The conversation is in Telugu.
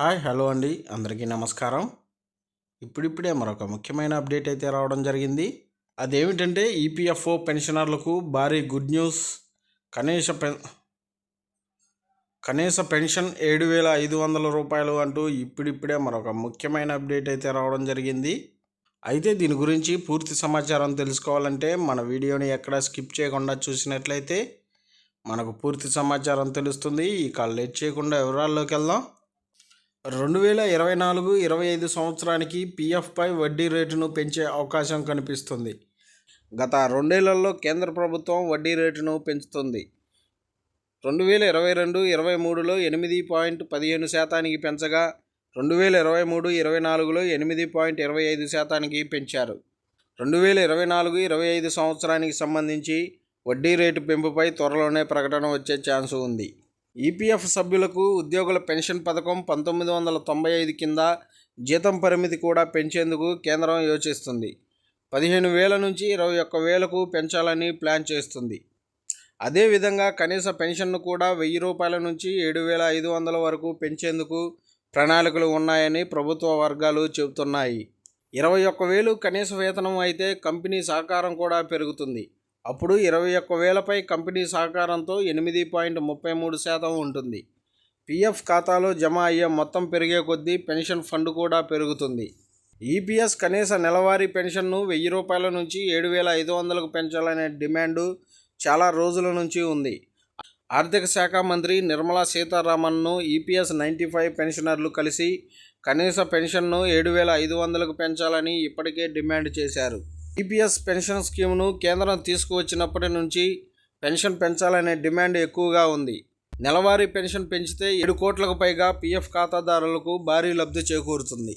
హాయ్ హలో అండి. అందరికీ నమస్కారం. ఇప్పుడిప్పుడే మరొక ముఖ్యమైన అప్డేట్ అయితే రావడం జరిగింది. అదేమిటంటే ఈపీఎఫ్ఓ పెన్షనర్లకు భారీ గుడ్ న్యూస్. కనీస పెన్ కనీస పెన్షన్ ఏడు వేల ఐదు వందల రూపాయలు అంటూ ఇప్పుడిప్పుడే మరొక ముఖ్యమైన అప్డేట్ అయితే రావడం జరిగింది. అయితే దీని గురించి పూర్తి సమాచారం తెలుసుకోవాలంటే మన వీడియోని ఎక్కడ స్కిప్ చేయకుండా చూసినట్లయితే మనకు పూర్తి సమాచారం తెలుస్తుంది. ఇక లేట్ చేయకుండా వివరాల్లోకి వెళ్దాం. రెండు వేల ఇరవై నాలుగు ఇరవై ఐదు సంవత్సరానికి పీఎఫ్పై వడ్డీ రేటును పెంచే అవకాశం కనిపిస్తుంది. గత రెండేళ్ళలో కేంద్ర ప్రభుత్వం వడ్డీ రేటును పెంచుతుంది. రెండు వేల ఇరవై రెండు ఇరవై మూడులో ఎనిమిది పాయింట్ పదిహేను శాతానికి పెంచగా రెండు వేల ఇరవై మూడు ఇరవై నాలుగులో ఎనిమిది పాయింట్ ఇరవై ఐదు శాతానికి పెంచారు. రెండు వేల ఇరవై నాలుగు ఇరవై ఐదు సంవత్సరానికి సంబంధించి వడ్డీ రేటు పెంపుపై త్వరలోనే ప్రకటన వచ్చే ఛాన్స్ ఉంది. ఈపీఎఫ్ సభ్యులకు ఉద్యోగుల పెన్షన్ పథకం పంతొమ్మిది వందల తొంభై ఐదు కింద జీతం పరిమితి కూడా పెంచేందుకు కేంద్రం యోచిస్తుంది. పదిహేను వేల నుంచి ఇరవై ఒక్క వేలకు పెంచాలని ప్లాన్ చేస్తుంది. అదేవిధంగా కనీస పెన్షన్ను కూడా వెయ్యి రూపాయల నుంచి ఏడు వేల ఐదు వందల వరకు పెంచేందుకు ప్రణాళికలు ఉన్నాయని ప్రభుత్వ వర్గాలు చెబుతున్నాయి. ఇరవై ఒక్క వేలు కనీస వేతనం అయితే కంపెనీ సహకారం కూడా పెరుగుతుంది. అప్పుడు ఇరవై ఒక్క వేలపై కంపెనీ సహకారంతో ఎనిమిది పాయింట్ ముప్పై మూడు శాతం ఉంటుంది. పిఎఫ్ ఖాతాలో జమ అయ్యే మొత్తం పెరిగే కొద్దీ పెన్షన్ ఫండ్ కూడా పెరుగుతుంది. ఈపీఎస్ కనీస నెలవారీ పెన్షన్ను వెయ్యి రూపాయల నుంచి ఏడు వేల ఐదు వందలకు పెంచాలనే డిమాండు చాలా రోజుల నుంచి ఉంది. ఆర్థిక శాఖ మంత్రి నిర్మలా సీతారామన్ను ఈపీఎస్ నైంటీ ఫైవ్ పెన్షనర్లు కలిసి కనీస పెన్షన్ను ఏడు వేల ఐదు వందలకు పెంచాలని ఇప్పటికే డిమాండ్ చేశారు. ఈపీఎస్ పెన్షన్ స్కీమ్ను కేంద్రం తీసుకువచ్చినప్పటి నుంచి పెన్షన్ పెంచాలనే డిమాండ్ ఎక్కువగా ఉంది. నెలవారీ పెన్షన్ పెంచితే ఏడు కోట్లకు పైగా పీఎఫ్ ఖాతాదారులకు భారీ లబ్ధి చేకూరుతుంది.